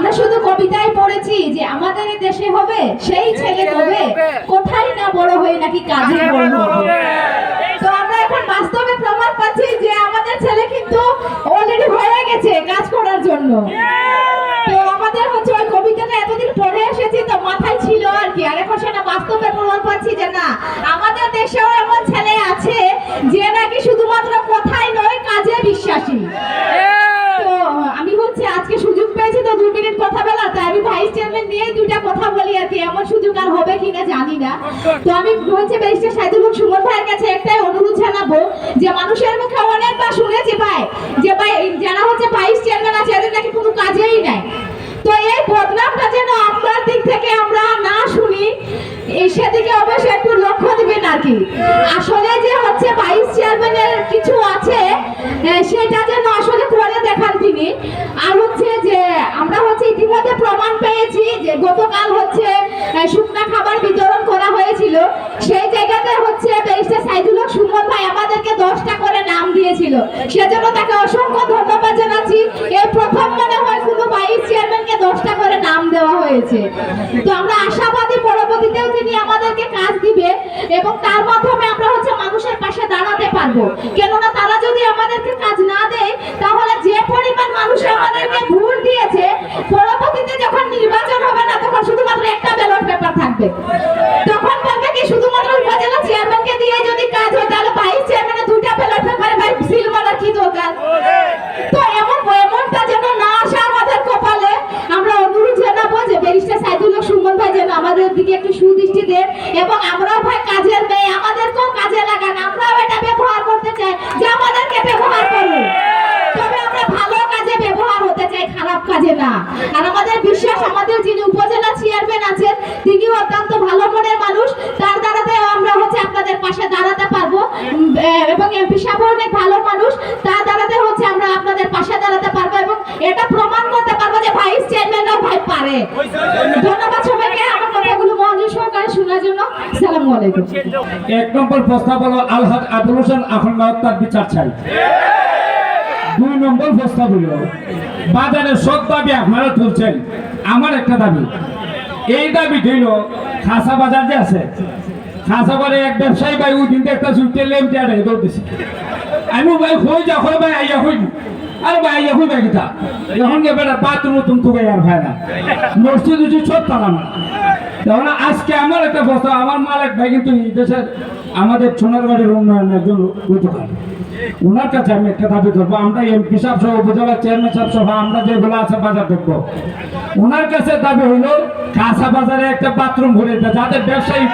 আমরা শুধু কবিতায় পড়েছি যে আমাদের দেশে হবে সেই ছেলে হবে। কোথায় না বড় হয়ে নাকি কাজে বড় হবে? তো আমরা এখন বাস্তবে প্রমাণ পাচ্ছি যে আমাদের ছেলে কিন্তু অলরেডি হয়ে গেছে কাজ করার জন্য। না? তো আমি হচ্ছে ব্যারিস্টার সাইদুল হক সুমন ভাইয়ের কাছে একটাই অনুরোধ জানাব যে মানুষের মুখে অনেকবার শুনেছি ভাই, যে ভাই, যারা হচ্ছে ভাইস চেয়ারম্যান আছে, এদের নাকি কোনো কাজেই নাই। তো এই বদনামটা যেন আপনার দিক থেকে আমরা না শুনি সেদিকে অবশ্যই একটু লক্ষ্য দিবেন আর কি। আসলে যে হচ্ছে ভাইস চেয়ারম্যানের কিছু আছে সেটা যেন আসলে করে দেখান তিনি। আর হচ্ছে যে আমরা হচ্ছে ইতিমধ্যে প্রমাণ পেয়েছি যে গতকাল হচ্ছে শুকনা খাবার বিতরণ সেজন্য তাকে অসংখ্য ধন্যবাদ জানাচ্ছি। এই প্রথম মনে হয় শুধু ভাইস চেয়ারম্যানকে দশটা করে নাম দেওয়া হয়েছে। তো আমরা আশাবাদী পরবর্তীতেও তিনি আমাদেরকে কাজ দিবে এবং তার মাধ্যমে আমরা হচ্ছে মানুষের পাশে দাঁড়াতে পারব। কেননা তারা যদি আমাদেরকে কাজ না ব্যারিস্টার সাইদুল সুমন ভাই যেন আমাদের দিকে একটু সুদৃষ্টি দেন এবং আমরাও ভাই কাজের মেয়ে, আমাদেরকেও কাজে লাগান। আমরাও এটা ব্যবহার করতে চাই যে আমাদেরকে ব্যবহার করুন। তবে আমরা ভালো কাজে ব্যবহার হতে চাই, খারাপ কাজে না। আর আমাদের বিশ্বাস, আমাদের যিনি উপজেলা চেয়ারম্যান আছেন তিনিও অত্যন্ত ভালো মনের মানুষ। তার দ্বারাতে আমরা হচ্ছে আপনাদের পাশে দাঁড়াতে পারব। এবং এমপি সাহেব অনেক ভালো মানুষ। তার দ্বারাতে হচ্ছে আমরা আপনাদের পাশে দাঁড়াতে পারব এবং এটা প্রমাণ করতে পারব যে ভাইস চেয়ারম্যানও পারে ধন্যবাদ সবাইকে, আমার কথাগুলো মনোযোগ সহকারে শোনার জন্য। সালামু আলাইকুম। এক নম্বর প্রস্তাব হলো আলহাজ আবুল হোসেন আহমদ তার বিচার চাই। দুই নম্বর প্রস্তাব হলো, বাজারে সব দাবি আপনারা তুলছেন, আমার একটা দাবি। এই দাবি হইল খাসা বাজার যে আছে, খাসা বাজারে এক ব্যবসায়ী ভাই ওই দিন একটা চুটে লেম দৌড়তেছে আমি ভাই হয়ে যা হয় ভাই, আইয়া হইনি আরে ভাই ভাই কিতা? এখন গে বেটা বাথরুম তুমি তো আর ভাই না। মসজিদ উচিত সব তালাম তখন আজকে আমার একটা প্রস্তাব আমার মালিক ভাই কিন্তু এই দেশের আমাদের সোনারবাড়ির উন্নয়নের একজন উপকার ওনার কাছে আমি একটা দাবি করব আমরা এমপি সাহেব সহ উপজেলা চেয়ারম্যান সাহেব সহ আমরা যেগুলো আছে বাজার দেখব। ওনার কাছে দাবি হইল কাঁচা বাজারে একটা বাথরুম ঘুরে যাদের ব্যবসায়ী